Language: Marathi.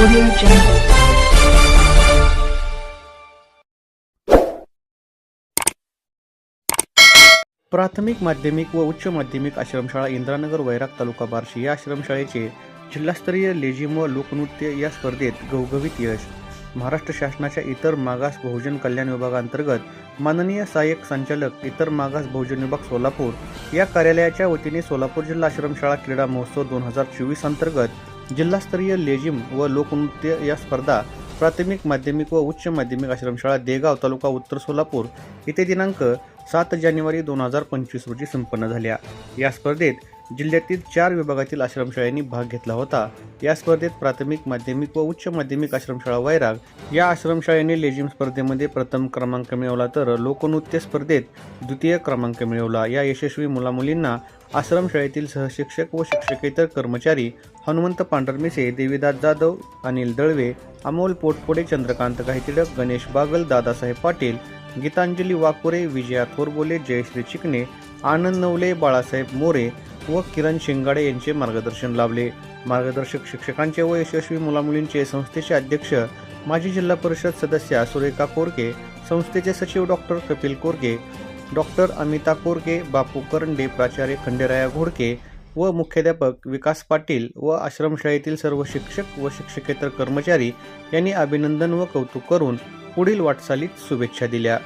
Audio Jungle. प्राथमिक माध्यमिक व उच्च माध्यमिक आश्रमशाळा इंद्रानगर वैराग तालुका बार्शी या आश्रमशाळेचे जिल्हास्तरीय लेझिम व लोकनृत्य या स्पर्धेत घवघवीत यश महाराष्ट्र शासनाच्या इतर मागास बहुजन कल्याण विभागांतर्गत माननीय सहाय्यक संचालक इतर मागास बहुजन विभाग सोलापूर या कार्यालयाच्या वतीने सोलापूर जिल्हा आश्रमशाळा क्रीडा महोत्सव दोन हजार चोवीस अंतर्गत जिल्हास्तरीय लेझिम व लोकनृत्य या स्पर्धा प्राथमिक माध्यमिक व उच्च माध्यमिक आश्रमशाळा देगाव तालुका उत्तर सोलापूर येथे दिनांक सात जानेवारी दोन हजार पंचवीस रोजी संपन्न झाल्या. या स्पर्धेत जिल्ह्यातील चार विभागातील आश्रमशाळांनी भाग घेतला होता. या स्पर्धेत प्राथमिक माध्यमिक व उच्च माध्यमिक आश्रमशाळा वैराग. या आश्रमशाळेने लेझिम स्पर्धेमध्ये प्रथम क्रमांक मिळवला तर लोकनृत्य स्पर्धेत द्वितीय क्रमांक मिळवला. या यशस्वी मुलामुलींना आश्रमशाळेतील सहशिक्षक व शिक्षकेतर कर्मचारी हनुमंत पांढरमिसे देवीदास जाधव अनिल दळवे अमोल पोटपोडे चंद्रकांत काहीतिडक गणेश बागल दादासाहेब पाटील गीतांजली वाकुरे विजया थोरबोले जयश्री चिकणे आनंद नवले बाळासाहेब मोरे व किरण शिंगाडे यांचे मार्गदर्शन लाभले. मार्गदर्शक शिक्षकांचे व यशस्वी मुलामुलींचे संस्थेचे अध्यक्ष माजी जिल्हा परिषद सदस्या सुरेखा कोरके संस्थेचे सचिव डॉक्टर कपिल कोरके डॉक्टर अमिता कोरके बापू करंडे प्राचार्य खंडेराया घोडके व मुख्याध्यापक विकास पाटील व आश्रमशाळेतील सर्व शिक्षक व शिक्षकेतर कर्मचारी यांनी अभिनंदन व कौतुक करून पुढील वाटचालीत शुभेच्छा दिल्या.